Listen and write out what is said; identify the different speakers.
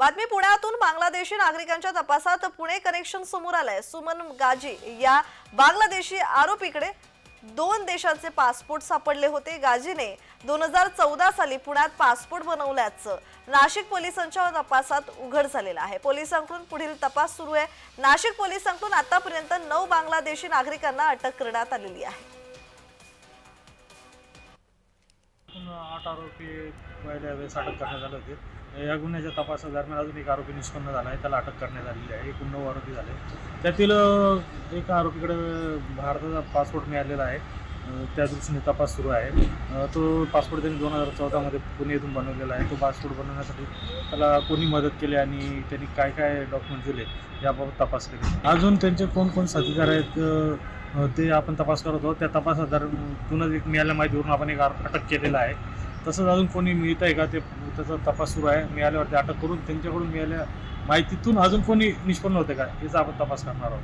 Speaker 1: बातमी पुण्यातून बांगलादेशी नागरिकांच्या तपासात पुणे कनेक्शन समोर आलंय. सुमन गाजी या बांगलादेशी आरोपीकडे दोन देशांचे पासपोर्ट सापडले होते. गाजीने दोन हजार चौदा साली पुण्यात पासपोर्ट बनवल्याचं नाशिक पोलिसांच्या तपासात उघड झालेलं आहे. पोलिसांकडून पुढील तपास सुरू आहे. नाशिक पोलिसांकडून आतापर्यंत नऊ बांगलादेशी नागरिकांना अटक करण्यात आलेली आहे.
Speaker 2: आठ आरोपी पहिल्या वेळेस अटक करण्यात आले होते. या गुन्ह्याच्या तपासादरम्यान अजून एक आरोपी निष्पन्न झाला आहे. त्याला अटक करण्यात आलेली आहे. एकूण नऊ आरोपी झाले. त्यातील एक एका आरोपीकडे भारताचा पासपोर्ट मिळालेला आहे. त्या दृष्टीने तपास सुरू आहे. तो पासपोर्ट त्यांनी दोन हजार चौदामध्ये पुणे येथून बनवलेला आहे. तो पासपोर्ट बनवण्यासाठी त्याला कोणी मदत केली आणि त्यांनी काय काय डॉक्युमेंट दिले याबाबत तपास केले. अजून त्यांचे कोण कोण साथीदार आहेत ते आपण तपास करत आहोत. त्या तपासादरम्यान एक मिळाल्या माहितीवरून आपण एक अटक केलेला आहे. तसंच अजून कोणी मिळत आहे का ते त्याचा तपास सुरू आहे मिळाल्यावरती अटक करून त्यांच्याकडून मिळाल्या माहितीतून अजून कोणी निष्पन्न होते का याचा आपण तपास करणार आहोत.